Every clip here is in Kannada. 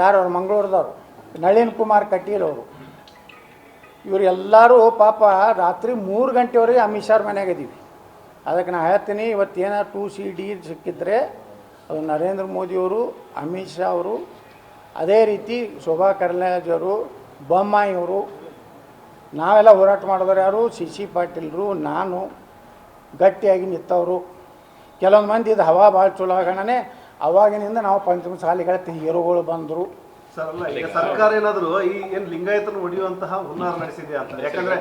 ಯಾರು ಅವ್ರು ಮಂಗಳೂರದವ್ರು? ನಳಿನ್ ಕುಮಾರ್ ಕಟೀಲ್ ಅವರು. ಇವರೆಲ್ಲರೂ ಪಾಪ ರಾತ್ರಿ ಮೂರು ಗಂಟೆವರೆಗೆ ಅಮಿತ್ ಶಾರ್ ಮನ್ಯಾಗ ಇದೀವಿ. ಅದಕ್ಕೆ ನಾನು ಹೇಳ್ತೀನಿ ಇವತ್ತೇನೋ ಟು ಸಿ ಡಿ ಸಿಕ್ಕಿದ್ರೆ ಅದು ನರೇಂದ್ರ ಮೋದಿಯವರು ಅಮಿತ್ ಶಾ ಅವರು, ಅದೇ ರೀತಿ ಶೋಭಾ ಕರ್ಲಾಜವರು ಬೊಮ್ಮಾಯಿಯವರು ನಾವೆಲ್ಲ ಹೋರಾಟ ಮಾಡಿದವರು ಯಾರು? ಸಿ ಸಿ ಪಾಟೀಲ್ರು, ನಾನು ಗಟ್ಟಿಯಾಗಿ ನಿಂತವರು ಕೆಲವೊಂದು ಮಂದಿ ಇದು ಹವಾ ಭಾಳ ಚಲೋ ಆಗೋಣನೇ. ಅವಾಗಿನಿಂದ ನಾವು ಪಂಚಮಸಾಲಿಗಳ ಹೀರೋಗಳು ಬಂದರು. ಸರ್ ಈಗ ಸರ್ಕಾರ ಏನಾದ್ರು ಈ ಏನ್ ಲಿಂಗಾಯತನ ಹೊಡೆಯುವಂತಹ ಹುನ್ನಾರ ನಡೆಸಿದೆ ಅಂತ? ಯಾಕಂದ್ರೆ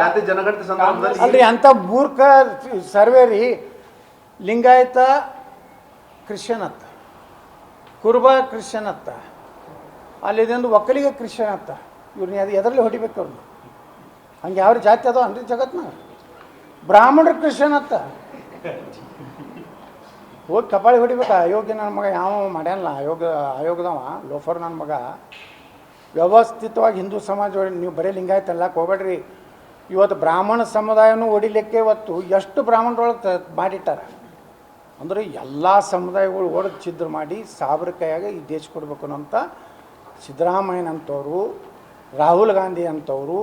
ಜಾತಿ ಜನಗಣತಿ ಸಂದರ್ಭದಲ್ಲಿ ಅಲ್ರಿ ಅಂಥ ಮೂರ್ಖ ಸರ್ವೆ ರೀ. ಲಿಂಗಾಯತ ಕ್ರಿಶ್ಚಿಯನ್ ಅತ್ತ ಕುರುಬ ಕ್ರಿಶ್ಚಿಯನ್ ಅತ್ತ ಅಲ್ಲಿದೊಂದು ಒಕ್ಕಲಿಗ ಕ್ರಿಶ್ಚಿಯನ್ ಅತ್ತ ಇವ್ರನ್ನ ಅದು ಎದರಲ್ಲಿ ಹೊಡಿಬೇಕು ಅವ್ರನ್ನ ಹಂಗೆ ಯಾವ ಜಾತಿ ಅದಾವ ಅನ್ರಿ ಜಗತ್ನಾಗ? ಬ್ರಾಹ್ಮಣರು ಕ್ರಿಶ್ಚಿಯನ್ ಅತ್ತ ಹೋಗಿ ಕಪಾಳಿ ಹೊಡಿಬೇಕು. ಅಯೋಗ್ಯ ನನ್ನ ಮಗ ಯಾವ ಮಾಡ್ಯಾನಲ್ಲ, ಆಯೋಗ, ಆಯೋಗದವ, ಲೋಫರ್ ನನ್ನ ಮಗ. ವ್ಯವಸ್ಥಿತವಾಗಿ ಹಿಂದೂ ಸಮಾಜ ನೀವು ಬರೀ ಲಿಂಗಾಯತ ಅಲ್ಲಕ್ಕೆ ಹೋಗ್ಬೇಡ್ರಿ. ಇವತ್ತು ಬ್ರಾಹ್ಮಣ ಸಮುದಾಯನೂ ಹೊಡಿಲಿಕ್ಕೆ ಇವತ್ತು ಎಷ್ಟು ಬ್ರಾಹ್ಮಣರೊಳಗೆ ಮಾಡಿಟ್ಟಾರ? ಅಂದರೆ ಎಲ್ಲ ಸಮುದಾಯಗಳು ಒಡೆದು ಛಿದ್ರ ಮಾಡಿ ಸಾವಿರ ಕೈಯಾಗ ಈ ದೇಶ ಕೊಡಬೇಕು ಅಂತ ಸಿದ್ದರಾಮಯ್ಯನಂಥವ್ರು ರಾಹುಲ್ ಗಾಂಧಿ ಅಂಥವ್ರು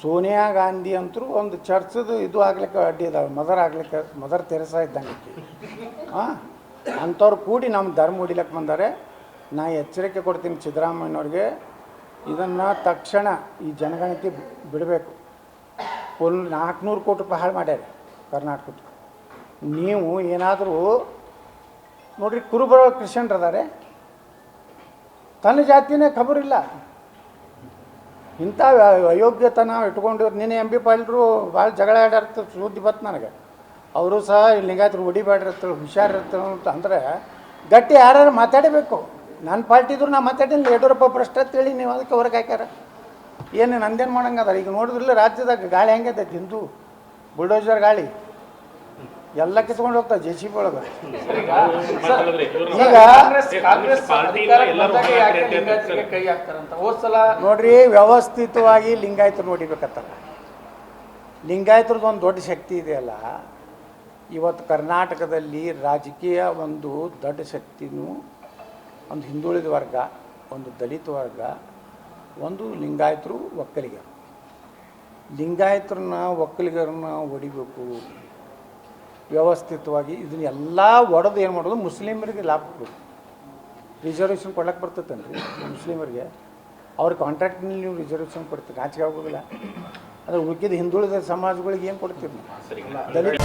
ಸೋನಿಯಾ ಗಾಂಧಿ ಅಂತರೂ ಒಂದು ಚರ್ಚದು ಇದು ಆಗ್ಲಿಕ್ಕೆ ಅಡ್ಡಿ ಇದಾವೆ ಮದರ್ ಆಗ್ಲಿಕ್ಕೆ ಮದರ್ ತೆರೆಸಾ ಇದ್ದಂಗೆ ಹಾಂ ಅಂಥವ್ರು ಕೂಡಿ ನಮ್ಮ ಧರ್ಮ ಹೊಡಿಲಕ್ಕೆ ಬಂದಾರೆ. ನಾ ಎಚ್ಚರಿಕೆ ಕೊಡ್ತೀನಿ ಸಿದ್ದರಾಮಯ್ಯನವ್ರಿಗೆ, ಇದನ್ನು ತಕ್ಷಣ ಈ ಜನಗಣತಿ ಬಿಡಬೇಕು. ಫುಲ್ ನಾಲ್ಕುನೂರು ಕೋಟಿ ರೂಪಾಯಿ ಹಾಳು ಮಾಡ್ಯಾರ ಕರ್ನಾಟಕದ ನೀವು ಏನಾದರೂ, ನೋಡ್ರಿ ಕುರುಬರ ಕ್ರಿಶ್ಚಿಯನ್ರು ಅದಾರೆ ತನ್ನ ಜಾತಿನೇ ಖಬರಿಲ್ಲ ಇಂಥ ಅಯೋಗ್ಯತನ ಇಟ್ಕೊಂಡು ನೀನು ಎಂ ಬಿ ಪಾಲ್ರು ಭಾಳ ಜಗಳ ಆಡಿರ್ತ ಸುದ್ದಿ ಬತ್ತು ನನಗೆ. ಅವರು ಸಹ ಇಲ್ಲಿ ಲಿಂಗಾಯತರು ಹೊಡಿಬೇಡಿರ್ತಾರೆ ಹುಷಾರಿರ್ತಾರೆ ಅಂತ ಅಂದರೆ ಗಟ್ಟಿ ಯಾರು ಮಾತಾಡಬೇಕು. ನನ್ನ ಪಾರ್ಟಿದ್ರು ನಾ ಮಾತಾಡಿಲ್ಲ, ಯಡಿಯೂರಪ್ಪ ಭ್ರಷ್ಟ ಅಂತೇಳಿ ನೀವು ಅದಕ್ಕೆ ಹೊರಗೆ ಹಾಕ್ಯಾರ. ಏನು ನಂದೇನು ಮಾಡೋಂಗದ ಈಗ ನೋಡಿದ್ರಲ್ಲ ರಾಜ್ಯದಾಗ ಗಾಳಿ ಹೆಂಗೈತೆ ಹಿಂದೂ ಬುಲ್ಡೋಜರ್ ಗಾಳಿ. ಎಲ್ಲ ಕಿತ್ಕೊಂಡು ಹೋಗ್ತಾರೆ ಜೆ ಸಿ ಬಿ ಒಳಗೆ. ಈಗ ನೋಡ್ರಿ ವ್ಯವಸ್ಥಿತವಾಗಿ ಲಿಂಗಾಯತರು ನೋಡಿಬೇಕತ್ತಾರ ಲಿಂಗಾಯತರದ್ದು ಒಂದು ದೊಡ್ಡ ಶಕ್ತಿ ಇದೆಯಲ್ಲ ಇವತ್ತು ಕರ್ನಾಟಕದಲ್ಲಿ ರಾಜಕೀಯ ಒಂದು ದೊಡ್ಡ ಶಕ್ತಿನೂ ಒಂದು ಹಿಂದುಳಿದ ವರ್ಗ ಒಂದು ದಲಿತ ವರ್ಗ ಒಂದು ಲಿಂಗಾಯತರು ಒಕ್ಕಲಿಗರು. ಲಿಂಗಾಯತರನ್ನ ಒಕ್ಕಲಿಗರನ್ನ ಹೊಡಿಬೇಕು. ವ್ಯವಸ್ಥಿತವಾಗಿ ಇದನ್ನ ಎಲ್ಲ ಒಡೆದು ಏನು ಮಾಡೋದು? ಮುಸ್ಲಿಮರಿಗೆ ಲಾಭ ಕೊಡೋದು. ರಿಸರ್ವೇಷನ್ ಕೊಡ್ಲಕ್ಕೆ ಬರ್ತೈತೇನ್ರಿ? ಮುಸ್ಲಿಮರಿಗೆ. ಅವ್ರ ಕಾಂಟ್ರಾಕ್ಟ್ನಲ್ಲಿ ನೀವು ರಿಸರ್ವೇಷನ್ ಕೊಡ್ತೀರಿ. ಆಚೆಗೆ ಆಗೋದಿಲ್ಲ. ಅಂದರೆ ಉಳ್ಕಿದ ಹಿಂದುಳಿದ ಸಮಾಜಗಳಿಗೆ ಏನು ಕೊಡ್ತೀರಿ ದಲಿತ